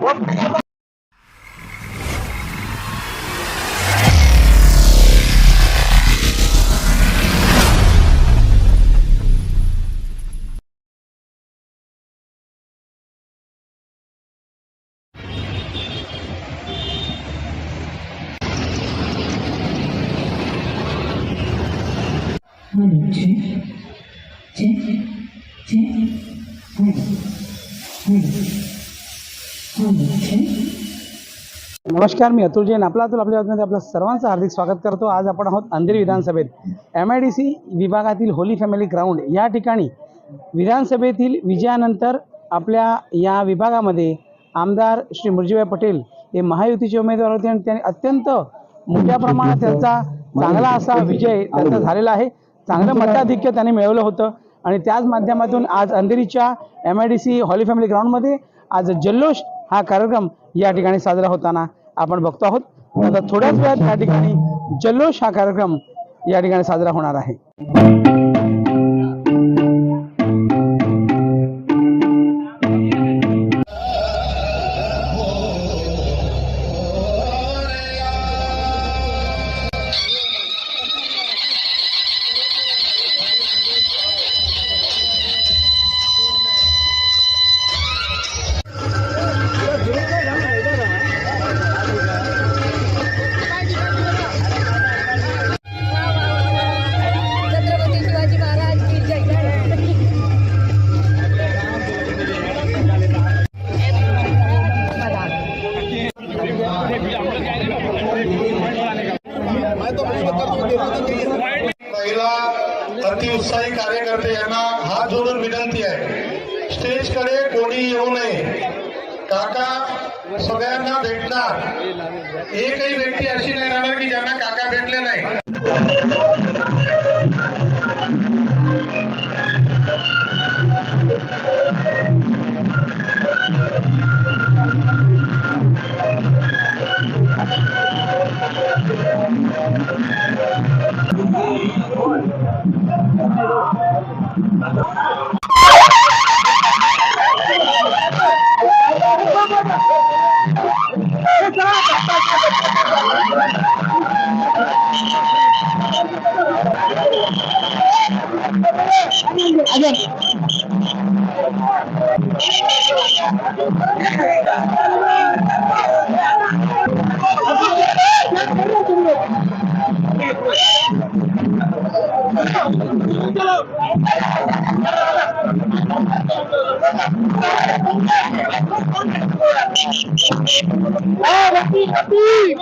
What? नमस्कार मी अतुल जैन. आपला अतुल आपल्या बातमीमध्ये आपलं सर्वांचं हार्दिक स्वागत करतो. आज आपण आहोत अंधेरी विधानसभेत. एम आय डी सी विभागातील होली फॅमिली ग्राउंड या ठिकाणी विधानसभेतील विजयानंतर आपल्या या विभागामध्ये आमदार श्री मुरजीभाई पटेल हे महायुतीचे उमेदवार होते आणि त्यांनी अत्यंत मोठ्या प्रमाणात त्यांचा चांगला असा विजय त्यांचा झालेला आहे. चांगलं मताधिक्य त्यांनी मिळवलं होतं आणि त्याच माध्यमातून आज अंधेरीच्या M I D C holy family ग्राउंडमध्ये आज जल्लोष हा कार्यक्रम या ठिकाणी साजरा होताना आपण बघतो आहोत. आता थोड्याच वेळात या ठिकाणी जल्लोष हा कार्यक्रम या ठिकाणी साजरा होणार आहे. महिला अतिउत्साही कार्यकर्ते यांना हात जोडून विनंती आहे. स्टेजकडे कोणी येऊ नये. काका सगळ्यांना भेटणार. एकही व्यक्ती अशी नाही राहणार की ज्यांना काका भेटले नाही. Again.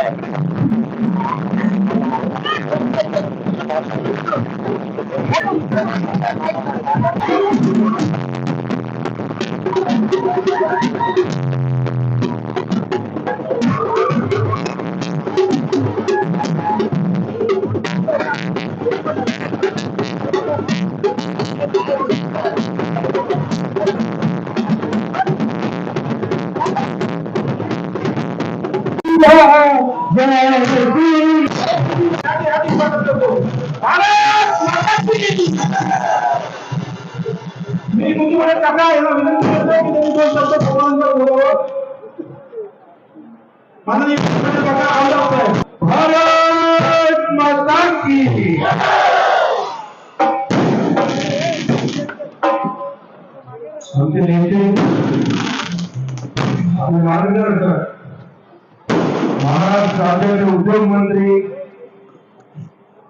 Thank you. माननीय भारत माता की आमचे नेते मार्गदर्शक महाराष्ट्र राज्याचे उद्योग मंत्री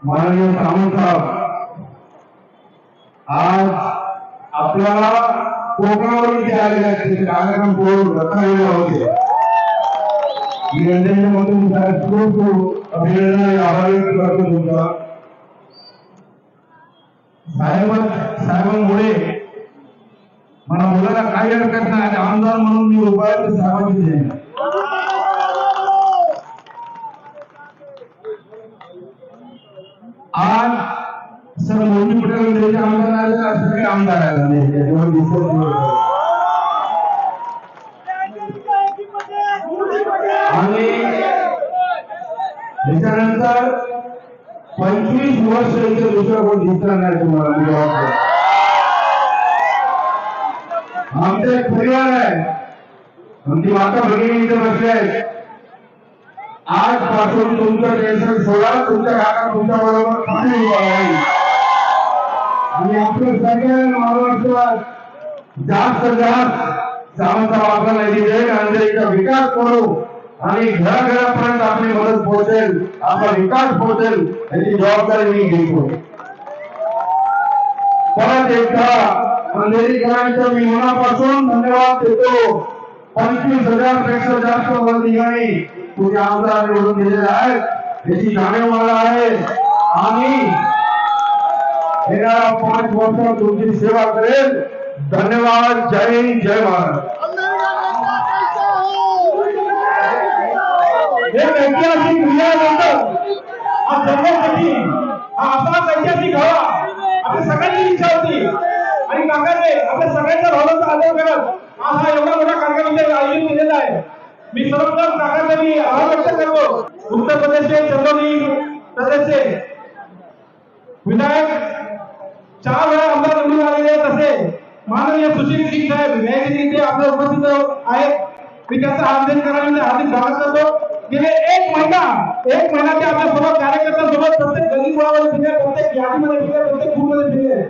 माननीय सामंत साहेब आज आपल्याला कोकणावरून जे आलेले आहेत. ते कार्यक्रम पूर्ण रचलेले होते. खूप खूप अभिनंदन करतो तुमचा. साहेब साहेबांमुळे मला मुलाला काही हरकत नाही आणि आमदार म्हणून मी उपायुक्त साहेबांची आज सर मोदी पटेल आमदार आले सगळे आमदार आले. नाही दिसत आणि त्याच्यानंतर पंचवीस वर्ष इथे दुसरं कोण दिसणार नाही तुम्हाला मी आमचा एक परिवार आहे. आमची माता भगिनी इथे बसले आहेत. आजपासून तुमचं टेन्शन सोडा तुमच्या काका तुमच्या बरोबर खाली उभा राहील. आणि आपलं सगळ्या महाराष्ट्रात जास्त जास्त सामंत वापरला देईल अंधेरीचा विकास करू. आणि घराघरापर्यंत आपली मदत पोहोचेल आपला विकास पोहोचेल याची जबाबदारी मी घेतो परत एकदा अंधेरीकरांच्या मी मनापासून धन्यवाद देतो. पंचवीस हजारपेक्षा जास्त वर्धिकांनी तुम्ही आमदार निवडून दिलेले आहेत. याची जाणीव मला आहे. आणि येणाऱ्या पाच वर्षात तुमची सेवा करेल. धन्यवाद. जय हिंद जय महाराज एक ऐतिहासिक क्रियानंतर हा जन्मासाठी हा असाच ऐतिहासिक हवा आपल्या सगळ्यांची इच्छा होती. आणि काकाने आपल्या सगळ्यांच्या भावनांचा आदर करत आज हा एवढा मोठा कार्यक्रम इथे आयोजित केलेला आहे. मी सर्वप्रथम काकाचा मी आभार व्यक्त करतो. उत्तर प्रदेशचे चंदोली प्रदेशचे विधायक चार वेळा आमदार निवडून आलेले तसे. माननीय सुशील सिंग साहेब न्यायाधीश आपल्या उपस्थित आहेत. मी त्यांचा हार्दिक करायला हार्दिक स्वागत करतो. गेले एक महिना एक महिना ते आपल्यासोबत कार्यकर्त्यांसोबत प्रत्येक गली मुळावर फिरले प्रत्येक यादीमध्ये फिरले प्रत्येक बूथमध्ये फिरले.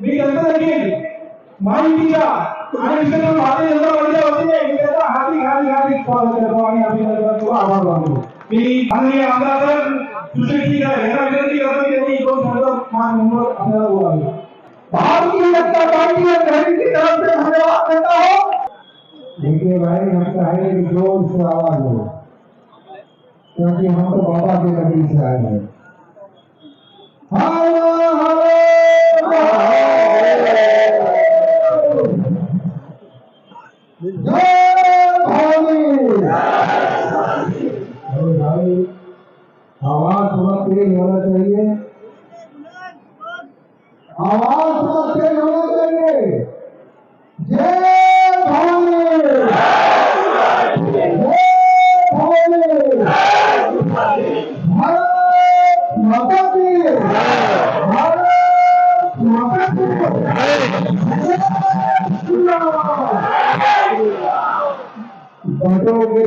मी त्यांचं देखील माहितीच्या आणि विशेषतः भारतीय जनता पार्टीच्या वतीने त्यांचा हार्दिक हार्दिक हार्दिक स्वागत करतो आणि अभिनंदन करतो आभार मानतो. मी माननीय आमदार साहेब सुशील सिंग साहेब यांना विनंती करतो की त्यांनी दोन शब्द मान म्हणून आपल्याला बोलावे भारतीय जनता पार्टी तरफ से धन्यवाद देता हूँ भाई कि जोर से आवाज हो क्योंकि हम तो बाबा के नबी से आए हैं। आवाज़ चाहिए। आवाज़ होना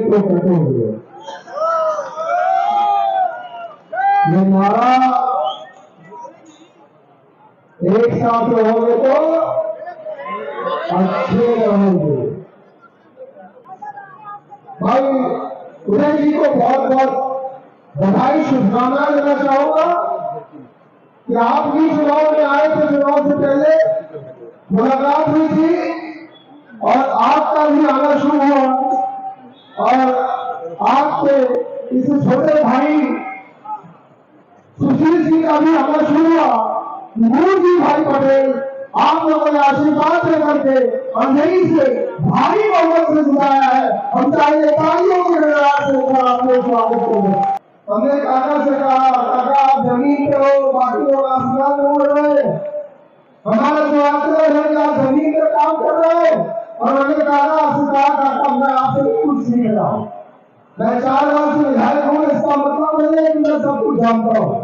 बटोगे तो बटोगे ये नारा एक साथ रहोगे तो अच्छे रहोगे। भाई, उदय जी को बहुत बहुत बधाई, शुभकामनाएँ देना चाहूँगा कि आप भी चुनाव में आए थे, चुनाव से पहले। मुलाकात हुई थी और आपका भी आना शुरू हुआ। और आपके इस छोटे भाई सुशील सिंह का भी आना शुरू नूर जी भाई पटेल, आप लोगों ने आशीर्वाद दे करके अंधेरी से भारी बहुमत से जिताया है। हम चाहे तालियों के गणराज से ऊपर आपको स्वागत करें। हमने काका से कहा, काका, आप ज़मीन पे हो, बाकी लोग आसमान में उड़ रहे। हमारा जो आग्रह है कि आप ज़मीन पे काम कर रहे हैं और मैंने कहा से कहा काका मैं आपसे कुछ सीख रहा हूँ मैं चार वर्ष विधायक हूँ, इसका मतलब नहीं है कि मैं सब कुछ जानता हूँ।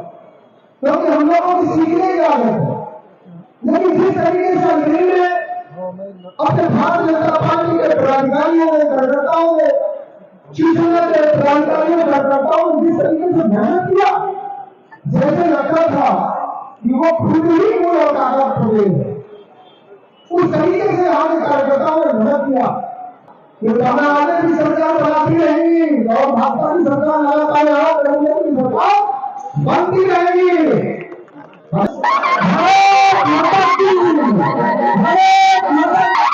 क्योंकि हम लोगों को सीखने की आदत है। लेकिन जिस तरीके से अंग्रेज़ ने अपने भारतीय जनता पार्टी के पदाधिकारियों ने कार्यकर्ताओं ने शिवसेना के पदाधिकारियों ने कार्यकर्ताओं ने जिस तरीके से मेहनत किया। जैसे लगता था कि वो खुद ही मूल और कागज़ खुले उस तरीके से यहाँ के कार्यकर्ताओं ने मेहनत किया। कि हमें की सरकार बनाती रहेगी और भाजपा की सरकार लगातार यहाँ की सरकार बनती रहेगी भारत माता की भारत माता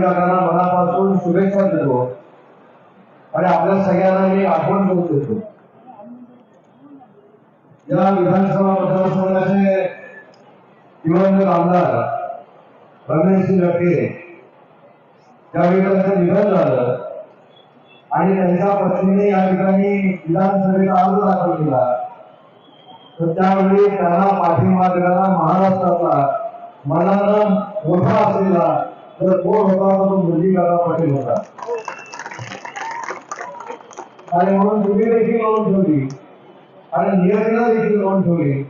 काकांना मनापासून शुभेच्छा देतो. आणि आपल्या सगळ्यांना मी आठवण करून देतो. या विधानसभा मतदारसंघाचे दिवंगत आमदार रमेशजी लके ज्यावेळी त्यांचं निधन झालं. आणि त्यांच्या पत्नीने या ठिकाणी विधानसभेचा अर्ज दाखल केला. तर त्यावेळी त्यांना पाठिंबा देणारा महाराष्ट्रातला मनानं मोठा असलेला तर तो होता तो मुरलीकाका पाटील होता. आणि म्हणून तुम्ही देखील लावून ठेवली. आणि नियतीला देखील लावून ठेवली.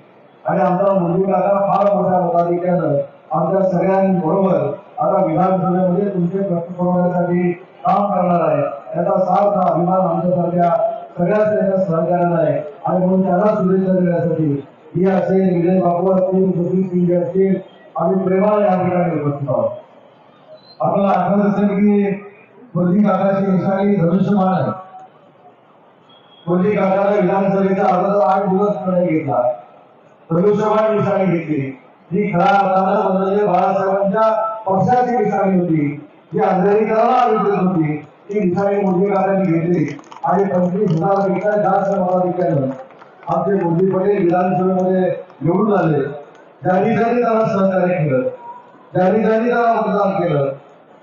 आणि आमचा मुरलीकाका फार मोठा मताधिक्यानं आमच्या सगळ्यांबरोबर आता विधानसभेमध्ये तुमचे प्रश्न सोडवण्यासाठी काम करणार आहे. त्याचा सार्थ अभिमान आमच्यासारख्या सगळ्याच त्याच्या सहकार्यांना आहे. आणि म्हणून त्याला शुभेच्छा देण्यासाठी ही असेल विजय बापू असतील सुशील सिंग असतील आम्ही प्रेमाला या ठिकाणी उपस्थित आहोत. आपल्याला आठवत असेल की मुरली काकाची निशाणी धनुष्यमान आहे. मुरली काकाने विधानसभेचा अर्ज आठ दिवस पुढे घेतला. धनुष्यमान निशाणी घेतली. ही खरा अर्थानं म्हणजे बाळासाहेबांच्या पक्षाची निशाणी होती. जी अंधेरीकराला आयोजित होती ती निशाणी मुरली काकाने घेतली. आणि पंचवीस हजारपेक्षा जास्त मताधिक्यानं आमचे मोदी पटेल विधानसभेमध्ये निवडून आले. ज्यांनी त्यांनी त्यांना सहकार्य केलं. ज्यांनी त्यांनी त्यांना मतदान केलं.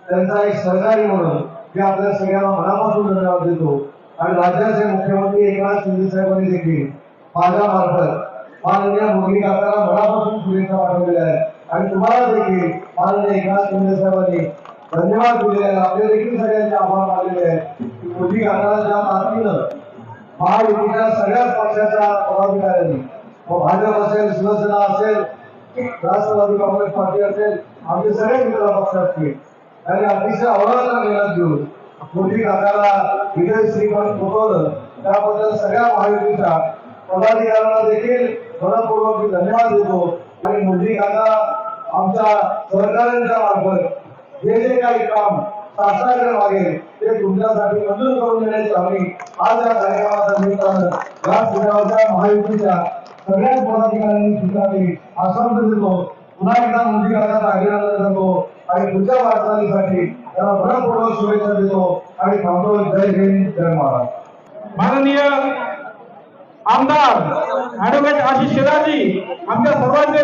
त्यांचा एक सहकारी म्हणून मी आपल्या सगळ्यांना मनापासून धन्यवाद देतो. आणि राज्याचे मुख्यमंत्री एकनाथ शिंदे साहेबांनी देखील माझ्या मार्फत माननीय मोदी काकाला मनापासून शुभेच्छा पाठवलेल्या आहेत. आणि तुम्हाला देखील माननीय एकनाथ शिंदे साहेबांनी धन्यवाद दिले आहेत आपले देखील सगळ्यांचे आभार मानलेले आहेत. की मुरली काकाला ज्या ताकदीनं महायुतीच्या सगळ्याच पक्षाच्या पदाधिकाऱ्यांनी मग भाजप असेल शिवसेना असेल राष्ट्रवादी काँग्रेस पार्टी असेल आमचे सगळे मित्र पक्ष आणि अतिशय अवघड मेहनत घेऊन मोदी काकाला विजय श्रीकांत पोहोचवलं त्याबद्दल सगळ्या महायुतीच्या पदाधिकाऱ्यांना देखील मनपूर्वक धन्यवाद देतो. आणि मोदी काका आमच्या सहकार्यांच्या मार्फत जे जे काही काम शासनाकडे मागेल ते तुमच्यासाठी मंजूर करून देण्याची आम्ही आज या कार्यक्रमाच्या निमित्तानं या पुण्यावरच्या महायुतीच्या सगळ्याच पदाधिकाऱ्यांनी सुद्धा मी आश्वासन देतो. पुन्हा एकदा मोदी काकाचा अभिनंदन करतो आणि पुढच्या वाटचालीसाठी त्यांना शुभेच्छा देतो आणि थांबतो. जय हिंद जय महाराष्ट्र माननीय आमदार ऍडव्होकेट आशिष शेलारजी आमच्या सर्वांचे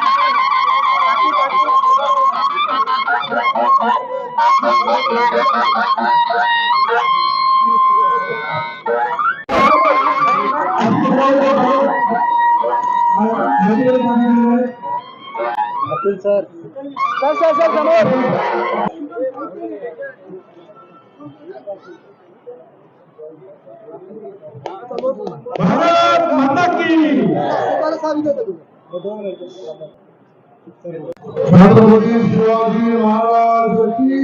सर सर सर सर समोर भारत माता की। छत्रपती शिवाजी महाराज की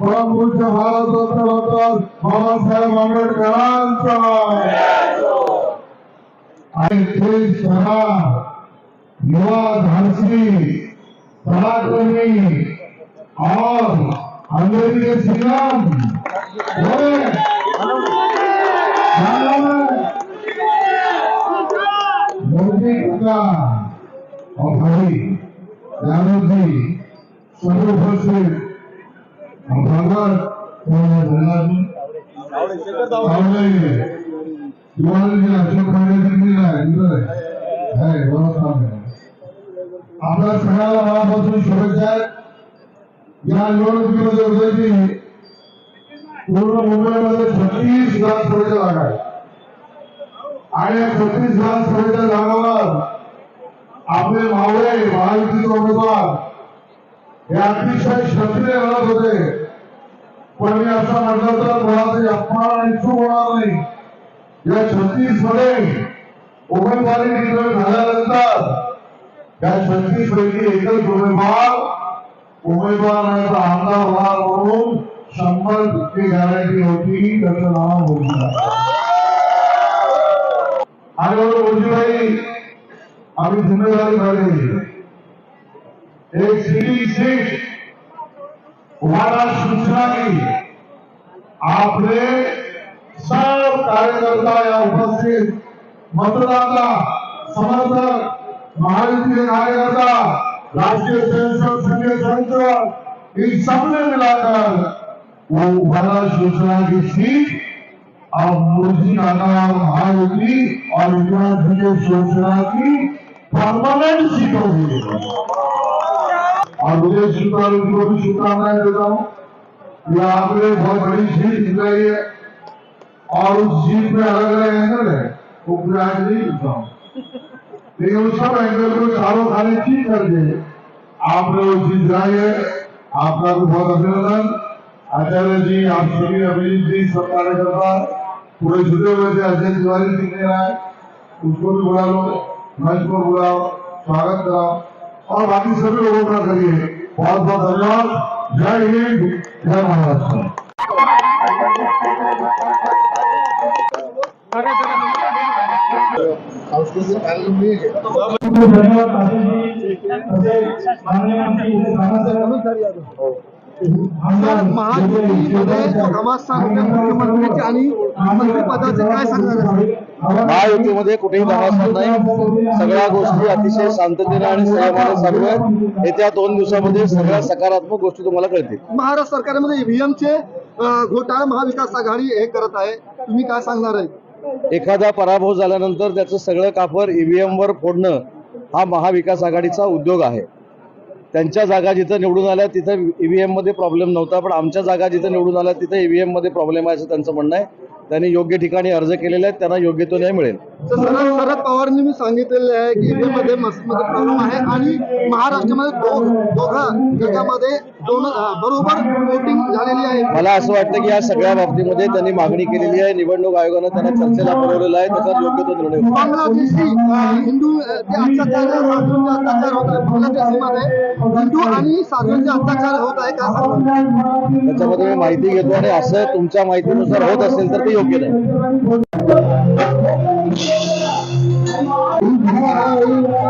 परमपूज्य भारतरत्न डॉक्टर बाबासाहेब आंबेडकरांचा आणि ते शहर युवा धाडसी पराक्रमी और अंग्रेजी श्रीराम Amen. हे अतिशय क्षत्रिय लढत होते पण मी असं म्हटलं तर कोणाचाही अपमान आणि चूक होणार नाही. या छत्तीसमध्ये उमेदवारी डिक्लेअर झाल्यानंतर या छत्तीस पैकी एकच उमेदवार उमेदवार आमदार होणार म्हणून शंभर टक्के गॅरंटी होती त्याचं नाव होती आणि म्हणून मोदीबाई आम्ही जिम्मेदारी झाली एक सिटिंग सीट हमारा सूचना की आपने सब कार्यकर्ता या उपस्थित मतदाता समर्थक महायुति के कार्यकर्ता राष्ट्रीय स्वयंसेवक संघ के संघ इन सबने मिलाकर वो हमारा सूचना की सीट अब मोदी नाना महायुति और इंदिरा जी के सूचना की परमानेंट सीट होगी और मुझे शुक्र उनको भी शुभकामनाएँ देता हूँ कि आपने बहुत बड़ी जीत जिताई है और उस सीट में अलग अलग एंगल है, वो पूरा नहीं लिखता हूँ। लेकिन उस सब एंगल को चारों खाने ठीक करके आपने वो सीट जिलाई है। आपका भी बहुत अभिनंदन। आचार्य जी, आप सभी अभिजीत जी, सब कार्यकर्ता, पूरे जुटे हुए थे अजय तिवारी जी ने उसको भी बुला लो मंच को बुलाओ स्वागत कराओ और बाकी सभी लोगों का करिए बहुत बहुत धन्यवाद। जय हिंद जय महाराष्ट्र। धन्यवाद पाटीलजी तसेच माननीय मंत्री राणासाहेब आमदार महायुतीमध्ये समाजसारख्या मुख्यमंत्र्याचे आणि मंत्रिपदाचे काय सांगणार आहे? महायुतीमध्ये कुठेही दमासत नाही. सगळ्या गोष्टी अतिशय शांततेने आणि संयमाने चालू आहेत. येत्या दोन दिवसामध्ये सगळ्या सकारात्मक गोष्टी तुम्हाला कळतील. महाराष्ट्र सरकारमध्ये ईव्हीएम चे अं, घोटाळा महाविकास आघाडी हे करत आहे. तुम्ही काय सांगणार आहे? एखादा पराभव झाल्यानंतर त्याचं सगळं कापर ईव्हीएम वर फोडणं हा महाविकास आघाडीचा उद्योग आहे. त्यांच्या जागा जिथं निवडून आल्या तिथं ईव्हीएममध्ये प्रॉब्लेम नव्हता पण आमच्या जागा जिथं निवडून आल्या तिथं ईव्हीएममध्ये प्रॉब्लेम आहे असं त्यांचं म्हणणं आहे. त्यांनी योग्य ठिकाणी अर्ज केलेले आहेत त्यांना योग्य तो न्याय मिळेल. शरद पवारांनी मी सांगितलेले आहे की मध्ये प्रॉब्लेम आहे आणि महाराष्ट्रामध्ये दोघा जगामध्ये दोन अं, बरोबर वोटिंग झालेली आहे. मला असं वाटतं की या सगळ्या बाबतीमध्ये त्यांनी मागणी केलेली आहे. निवडणूक आयोगानं त्यांना चर्चेला बोलवलेलं आहे. त्याच्यावर योग्य तो निर्णय होईल. बांगलादेशी अं, हिंदू अं, ते अत्याचार साधूंचे अत्याचार होत आहे बांगलादेशीमध्ये हिंदू आणि साधूंचे अत्याचार होत आहे काय सांगणार त्याच्यामध्ये मी माहिती घेतो आणि असं तुमच्या माहितीनुसार होत असेल तर ते योग्य नाही.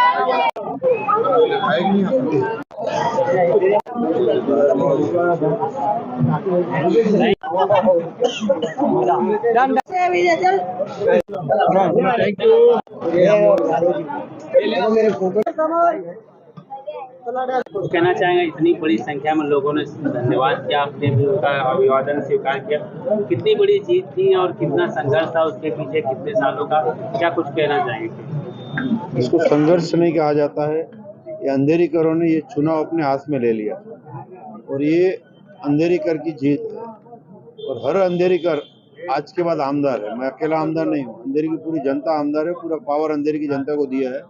कहना चाहेंगे, इतनी बड़ी संख्या में लोगों ने धन्यवाद किया, आपने भी उनका अभिवादन स्वीकार किया। कितनी बड़ी जीत थी और कितना संघर्ष था उसके पीछे कितने सालों का, क्या कुछ कहना चाहेंगे? इसको संघर्ष नहीं कहा जाता है ये अंधेरीकरों ने ये चुनाव अपने हाथ में ले लिया। और ये अंधेरीकर की जीत है। और हर अंधेरीकर आज के बाद आमदार है। मैं अकेला आमदार नहीं हूँ। अंधेरी की पूरी जनता आमदार है, पूरा पावर अंधेरी की जनता को दिया है।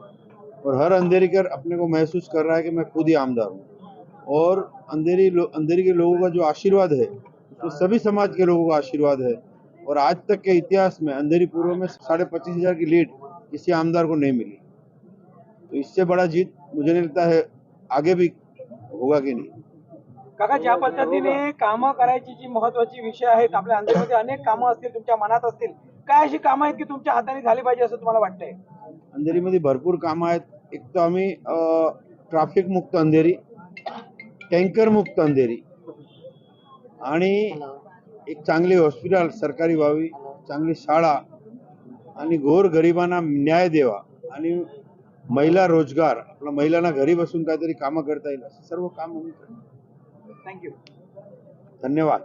और हर अंधेरीकर अपने को महसूस कर रहा है कि मैं खुद ही आमदार हूँ। और अंधेरी अंधेरी के लोगों का जो आशीर्वाद है उसमें सभी समाज के लोगों का आशीर्वाद है। और आज तक के इतिहास में अंधेरी पूर्व में साढ़े पच्चीस हज़ार की लीड किसी आमदार को नहीं मिली। तो इससे बड़ा जीत मुझे नहीं लगता है आगे भी होगा कि नहीं। काका ज्या पद्धतीने कामं करायची जी महत्वाची विषय आहेत आपल्या अंधेरीमध्ये अनेक कामं असतील तुमच्या मनात असतील काय अशी कामं आहेत की तुमच्या हाताने झाली पाहिजे असं तुम्हाला वाटतंय? अंधेरीमध्ये भरपूर कामं आहेत. एक तर आम्ही ट्रॅफिक मुक्त अंधेरी टँकर मुक्त अंधेरी आणि एक चांगली हॉस्पिटल सरकारी व्हावी चांगली शाळा आणि गोर गरिबांना न्याय द्यावा आणि महिला रोजगार आपल्या महिलांना घरी बसून काहीतरी कामं करता येईल असं सर्व काम आम्ही थँक्यू धन्यवाद.